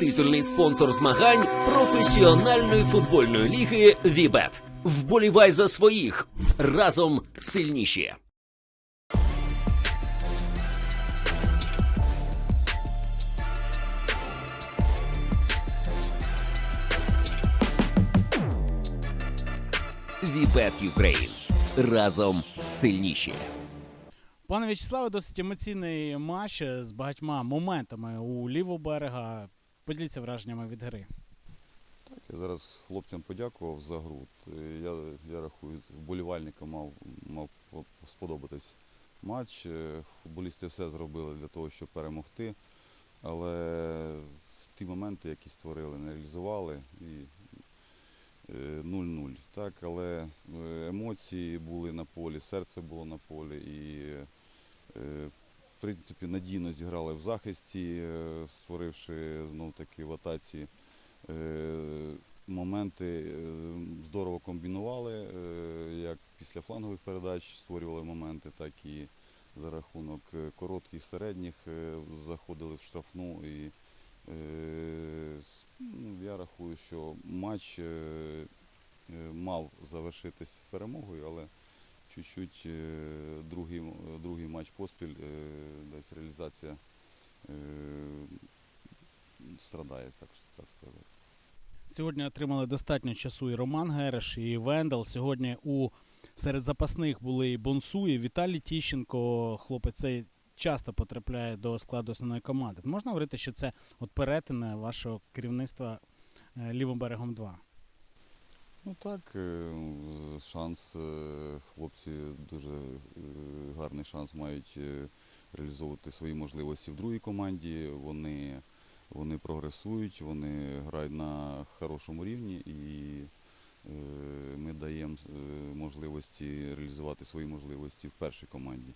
Титульний спонсор змагань професіональної футбольної ліги Вібет. Вболівай за своїх разом сильніші. Вібет Юкрейн. Разом сильніші. Пане В'ячеславе, досить емоційний матч з багатьма моментами у лівого берега. Поділіться враженнями від гри. Я зараз хлопцям подякував за гру. Е, Я, я рахую, вболівальникам мав, мав сподобатись матч. Е, Футболісти все зробили для того, щоб перемогти. Але ті моменти, які створили, не реалізували. І е, 0-0. Так, але е, емоції були на полі, серце було на полі. І, е, в принципі, надійно зіграли в захисті, е, створивши знов таки в атаці Е, моменти е, здорово комбінували, як після флангових передач створювали моменти, так і за рахунок коротких, середніх заходили в штрафну. І ну, я рахую, що матч мав завершитись перемогою, але чуть-чуть е, другий, другий матч поспіль, е, десь реалізація е, страдає, так, так сказати. Сьогодні отримали достатньо часу і Роман Гереш, і Вендел. Сьогодні у серед запасних були і Бонсу, і Віталій Тіщенко. Хлопець цей часто потрапляє до складу основної команди. Можна говорити, що це от перетин вашого керівництва е, лівим берегом 2? Ну так, е, шанс, е, хлопці дуже е, гарний шанс мають реалізовувати свої можливості в другій команді. Вони, вони прогресують, вони грають на хорошому рівні і ми даємо можливості реалізувати свої можливості в першій команді.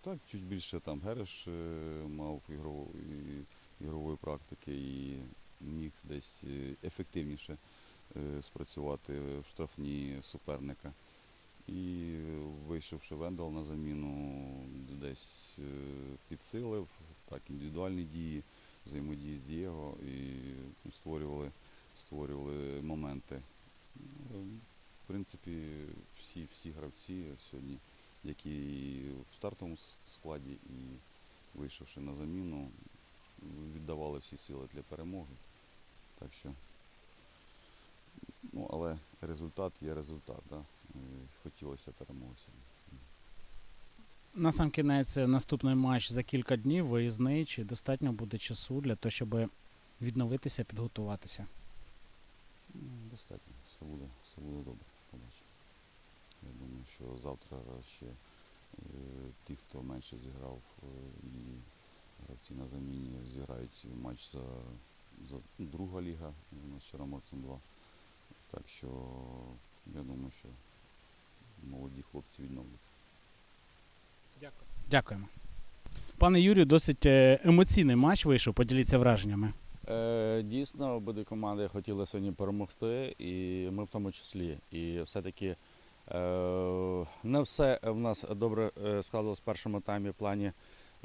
Так, чуть більше там Гереш мав ігрову- і- ігрової практики і міг десь ефективніше спрацювати в штрафні суперника. І е, вийшовши Вендел на заміну, десь е, підсилив, так, індивідуальні дії, взаємодії з Дієго і створювали, створювали моменти. Ну, В принципі, всі, всі гравці сьогодні, які в стартовому складі, і вийшовши на заміну, віддавали всі сили для перемоги. Так що, результат є результат. Да? Е, Хотілося перемоги. На сам кінець е, наступний матч за кілька днів, виїзний, чи достатньо буде часу для того, щоб відновитися, підготуватися. Ну, достатньо, все буде, все буде добре. Побачимо. Я думаю, що завтра ще е, ті, хто менше зіграв, е, і гравці на заміні зіграють матч за, за ну, друга ліга, у нас Чорноморцем 2. Так що я думаю, що молоді хлопці відновляться. Дякуємо. Пане Юрію, досить е, емоційний матч вийшов. Поділіться враженнями. Е, Дійсно, обидві команди хотіли сьогодні перемогти, і ми в тому числі. І все-таки е, не все в нас добре е, складалось в першому таймі в плані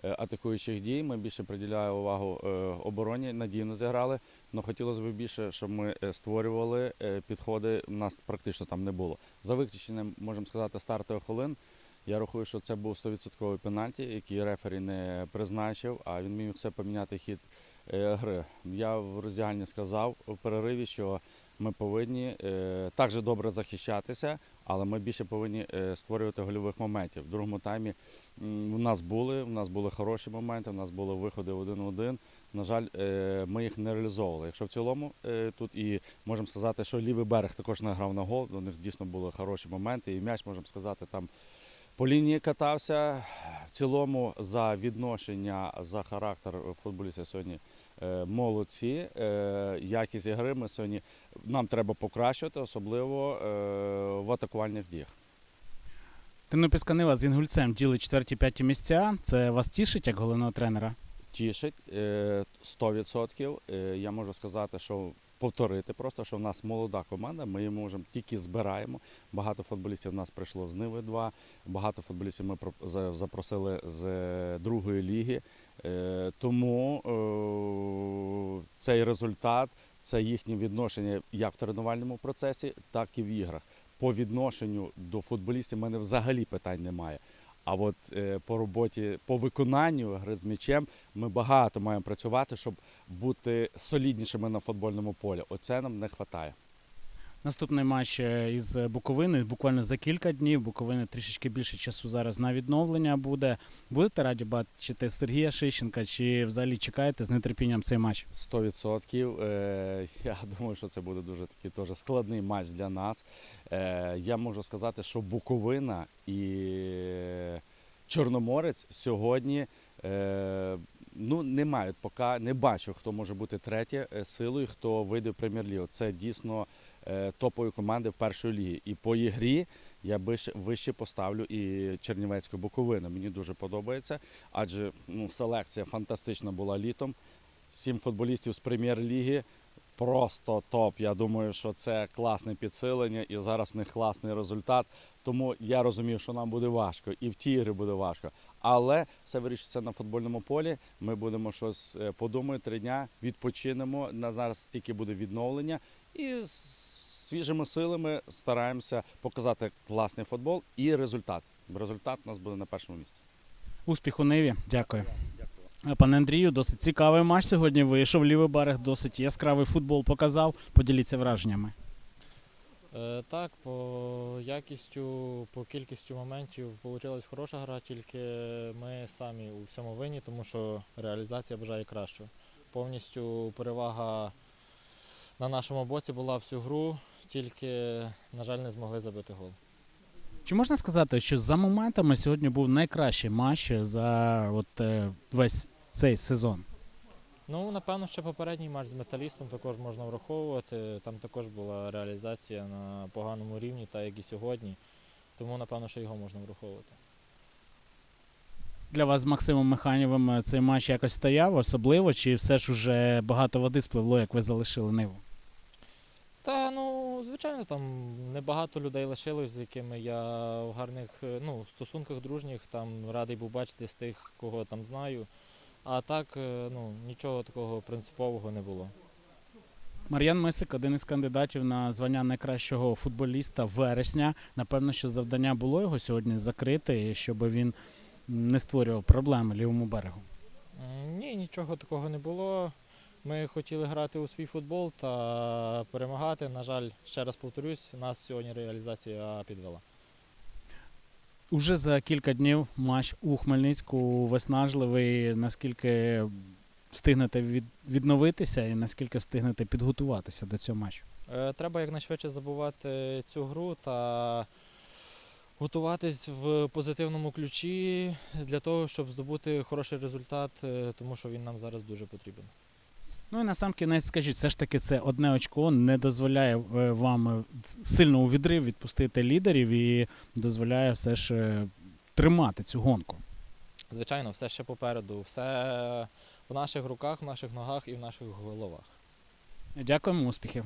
атакуючих дій. Ми більше приділяємо увагу е, обороні, надійно зіграли. Але хотілося б більше, щоб ми е, створювали е, підходи. У нас практично там не було. За виключенням, можемо сказати, стартових хвилин. Я рахую, що це був 100% пенальті, який рефері не призначив, а він міг все поміняти хід е, гри. Я в роздягальні сказав у перериві, що ми повинні е, також добре захищатися, але ми більше повинні е, створювати гольових моментів. В другому таймі в нас були, в нас були хороші моменти, у нас були виходи один в один. На жаль, е, ми їх не реалізовували. Якщо в цілому е, тут і можемо сказати, що лівий берег також не грав на гол, у них дійсно були хороші моменти, і м'яч, можемо сказати, там по лінії катався. В цілому за відношення, за характер футболіста сьогодні е, молодці. Е, якість ігри ми сьогодні нам треба покращувати, особливо е, в атакувальних діях. Тернопільська Нива з Інгульцем ділить четверті-п'яті місця. Це вас тішить як головного тренера? Тішить е, 100%. Е, Я можу сказати, що повторити просто, що в нас молода команда, ми її можемо тільки збираємо. Багато футболістів в нас прийшло з Ниви 2, багато футболістів ми про- запросили з е, другої ліги. Е, Тому е, цей результат це їхнє відношення як в тренувальному процесі, так і в іграх. По відношенню до футболістів в мене взагалі питань немає. А от е, по роботі, по виконанню гри з м'ячем ми багато маємо працювати, щоб бути соліднішими на футбольному полі. Оце нам не вистачає. Наступний матч е, із Буковини буквально за кілька днів. Буковини трішечки більше часу зараз на відновлення буде. Будете раді бачити Сергія Шищенка чи взагалі чекаєте з нетерпінням цей матч? 100%. Е, Я думаю, що це буде дуже такий теж складний матч для нас. Е, Я можу сказати, що Буковина і Чорноморець сьогодні ну, не мають поки, не бачу, хто може бути третє силою, хто вийде в прем'єр-лігу. Це дійсно топові команди в першої ліги. І по ігрі я вище, поставлю і Чернівецьку Буковину. Мені дуже подобається, адже ну, селекція фантастична була літом. Сім футболістів з прем'єр-ліги. Просто топ. Я думаю, що це класне підсилення, і зараз в них класний результат. Тому я розумію, що нам буде важко, і в ті ігри буде важко. Але все вирішиться на футбольному полі. Ми будемо щось е, подумати три дня, відпочинемо. На зараз тільки буде відновлення, і з свіжими силами стараємося показати класний футбол і результат. Результат у нас буде на першому місці. Успіху Ниві. Дякую. Пане Андрію, досить цікавий матч сьогодні вийшов. Лівий берег досить яскравий футбол показав. Поділіться враженнями. Е, Так, по якістю, по кількістю моментів вийшла хороша гра, тільки ми самі у всьому винні, тому що реалізація бажає кращого. Повністю перевага на нашому боці була всю гру, тільки, на жаль, не змогли забити гол. Чи можна сказати, що за моментами сьогодні був найкращий матч за от, е, весь цей сезон? Ну, напевно, ще попередній матч з металістом також можна враховувати. Там також була реалізація на поганому рівні, так як і сьогодні. Тому, напевно, що його можна враховувати. Для вас з Максимом Механєвим е, цей матч якось стояв особливо, чи все ж уже багато води спливло, як ви залишили ниву? Та ну, звичайно, там небагато людей лишилось, з якими я в гарних е, ну, стосунках дружніх, там радий був бачити з тих, кого там знаю. А так, е, ну, нічого такого принципового не було. Мар'ян Мисик, один із кандидатів на звання найкращого футболіста вересня. Напевно, що завдання було його сьогодні закрити, щоб він не створював проблеми лівому берегу. Ні, нічого такого не було. Ми хотіли грати у свій футбол та перемагати. На жаль, ще раз повторюсь, нас сьогодні реалізація підвела. Уже за кілька днів матч у Хмельницьку виснажливий. Наскільки встигнете відновитися і наскільки встигнете підготуватися до цього матчу? Е, Треба якнайшвидше забувати цю гру та готуватись в позитивному ключі для того, щоб здобути хороший результат, е, тому що він нам зараз дуже потрібен. Ну і на сам кінець скажіть, все ж таки це одне очко не дозволяє е, вам е, сильно у відрив відпустити лідерів і дозволяє все ж тримати цю гонку. Звичайно, все ще попереду, все в наших руках, в наших ногах і в наших головах. Дякуємо, успіхів.